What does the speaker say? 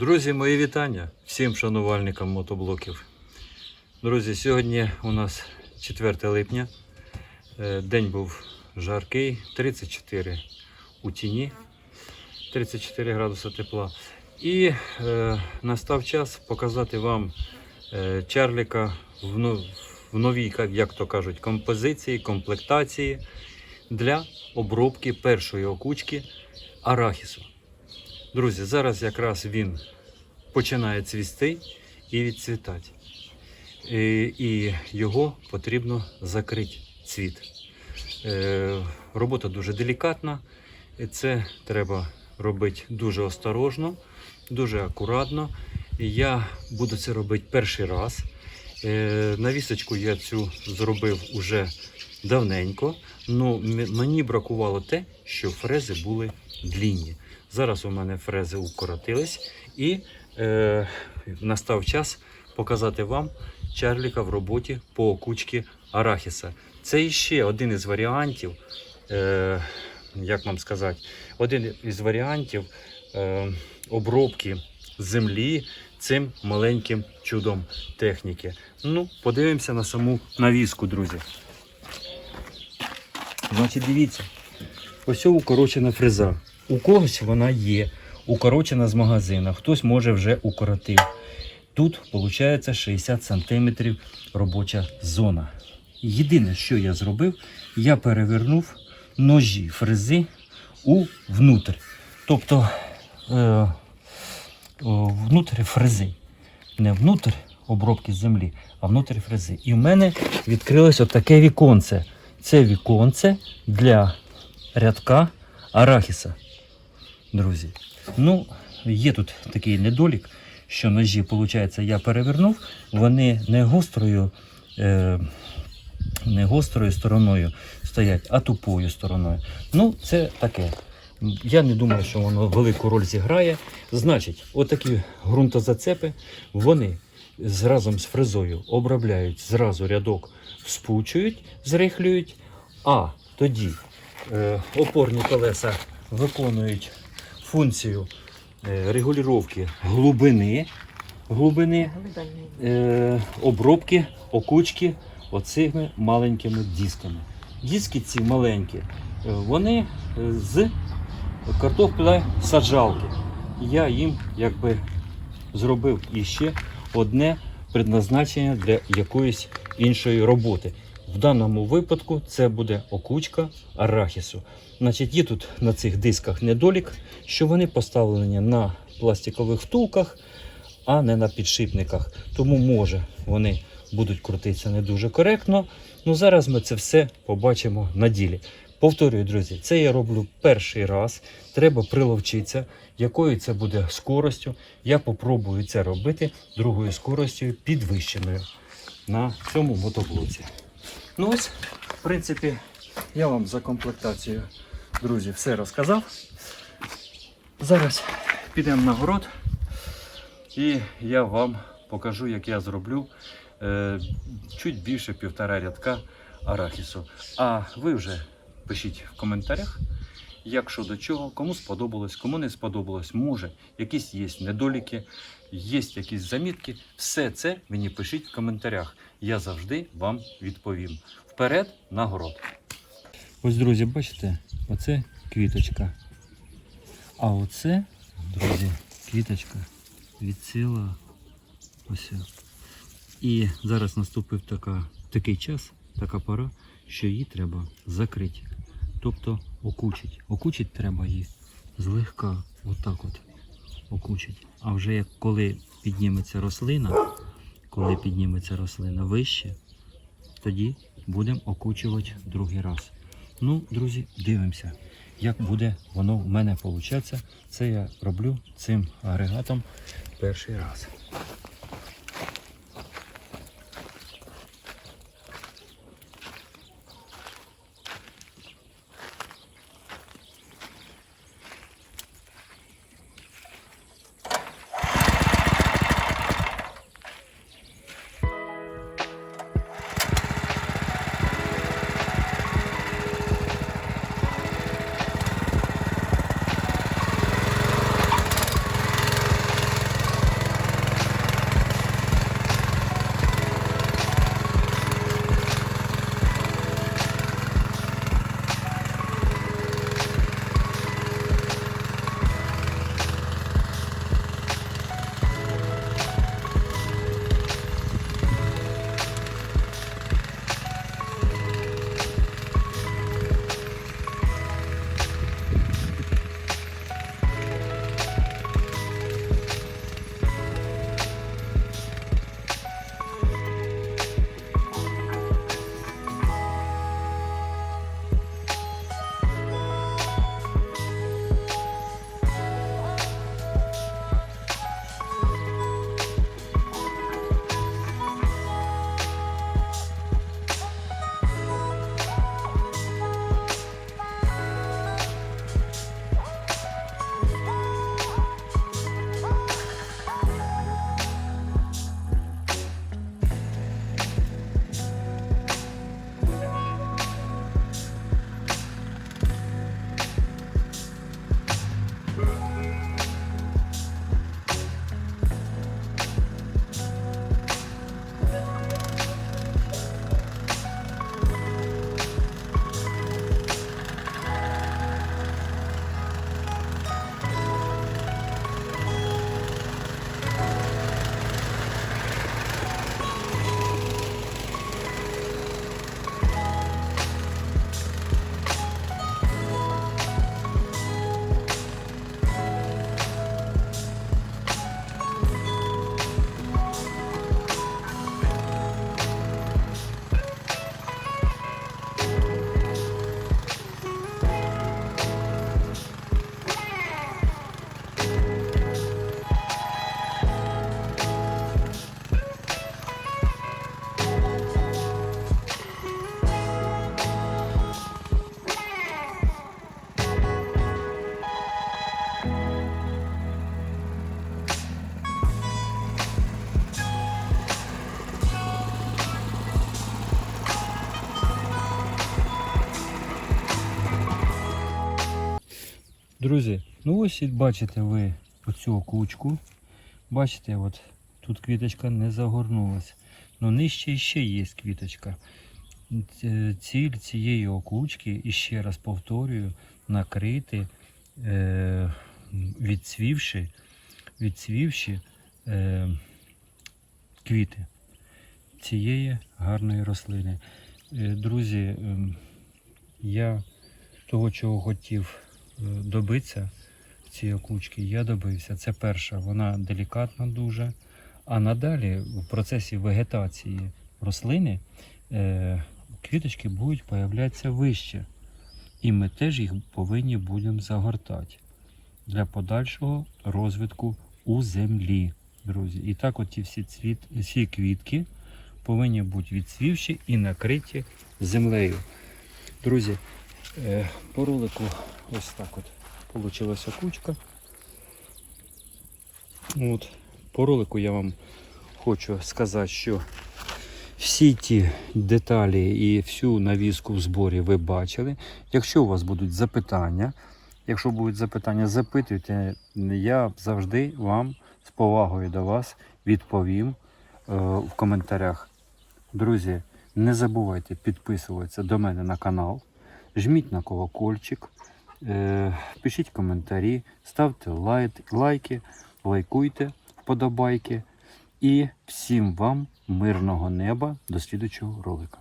Друзі, мої вітання всім шанувальникам мотоблоків. Друзі, сьогодні у нас 4 липня. Е, День був жаркий, 34 у тіні, 34 градуси тепла. І е, настав час показати вам е, Чарліка в, но- в новій, як то кажуть, композиції, комплектації для обробки першої окучки арахісу. Друзі, зараз якраз він починає цвісти і відцвітати. І, його потрібно закрити цвіт. Е, робота дуже делікатна. Це треба робити дуже осторожно, дуже акуратно. Я буду це робити перший раз. Е, навісочку я цю зробив уже давненько. Ну, мені бракувало те, що фрези були длінні. Зараз у мене фрези укоротились і е, настав час показати вам Чарліка в роботі по окучці арахіса. Це іще один із варіантів, е, як вам сказати, один із варіантів е, обробки землі цим маленьким чудом техніки. Ну, подивимося на саму навіску, друзі. Значить, дивіться, ось укорочена фреза. У когось вона є, укорочена з магазина, хтось може вже укоротив. Тут виходить 60 см робоча зона. Єдине, що я зробив, я перевернув ножі фрези у внутрь. Тобто е, о, внутрь фрези. Не внутрь обробки землі, а внутрь фрези. І в мене відкрилось отаке віконце. Це віконце для рядка арахіса. Друзі. Ну, є тут такий недолік, що ножі, виходить, я перевернув, вони не гострою, е, не гострою стороною стоять, а тупою стороною. Ну, це таке. Я не думаю, що воно велику роль зіграє. Значить, отакі ґрунтозацепи, вони разом з фрезою обробляють зразу рядок, вспучують, зрихлюють, а тоді опорні колеса виконують функцію е, регулювання глибини, глибини е, обробки окучки оцими маленькими дисками. Диски ці маленькі, е, вони е, з картопля саджалки. Я їм якби зробив іще одне предназначення для якоїсь іншої роботи. В даному випадку це буде окучка арахісу. Значить, є тут на цих дисках недолік, що вони поставлені на пластикових втулках, а не на підшипниках. Тому може вони будуть крутитися не дуже коректно. Ну зараз ми це все побачимо на ділі. Повторюю, друзі, це я роблю перший раз. Треба приловчитися, якою це буде скоростю. Я попробую це робити другою скоростю підвищеною на цьому мотоблоці. Ну ось, в принципі, я вам за комплектацію, друзі, все розказав. Зараз підемо на город і я вам покажу, як я зроблю е, чуть більше півтора рядка арахісу. А ви вже пишіть в коментарях, як що до чого, кому сподобалось, кому не сподобалось, може, якісь є недоліки, є якісь замітки. Все це мені пишіть в коментарях. Я завжди вам відповім. Вперед на город. Ось, друзі, бачите, оце квіточка. А оце, друзі, квіточка відсіла ось. І зараз наступив така, такий час, така пора, що її треба закрити. Тобто окучить. Окучить треба її злегка, отак от окучить. А вже як коли підніметься рослина, коли підніметься рослина вище, тоді будемо окучувати другий раз. Ну, друзі, дивимося, як буде воно в мене виходить. Це я роблю цим агрегатом перший раз. Друзі, ну ось бачите ви оцю кучку. Бачите, от тут квіточка не загорнулась. Ну нижче ще є квіточка. Ціль цієї окучки, і ще раз повторюю, накрити, е, відцвівши, відцвівши е, квіти цієї гарної рослини. Е, Друзі, ем, я того, чого хотів е, добитися цієї окучки, я добився. Це перша, вона делікатна дуже. А надалі в процесі вегетації рослини е, квіточки будуть появлятися вище. І ми теж їх повинні будемо загортати для подальшого розвитку у землі, друзі. І так от ті всі, цвіт, всі квітки повинні бути відсвівші і накриті землею. Друзі, е, по ролику ось так от получилася кучка. От, по ролику я вам хочу сказати, що всі ті деталі і всю навіску в зборі ви бачили. Якщо у вас будуть запитання, якщо будуть запитання, запитуйте, я завжди вам з повагою до вас відповім е, в коментарях. Друзі, не забувайте підписуватися до мене на канал, жміть на колокольчик, е, пишіть коментарі, ставте лайки, лайкуйте, вподобайки. І всім вам мирного неба до слідучого ролика.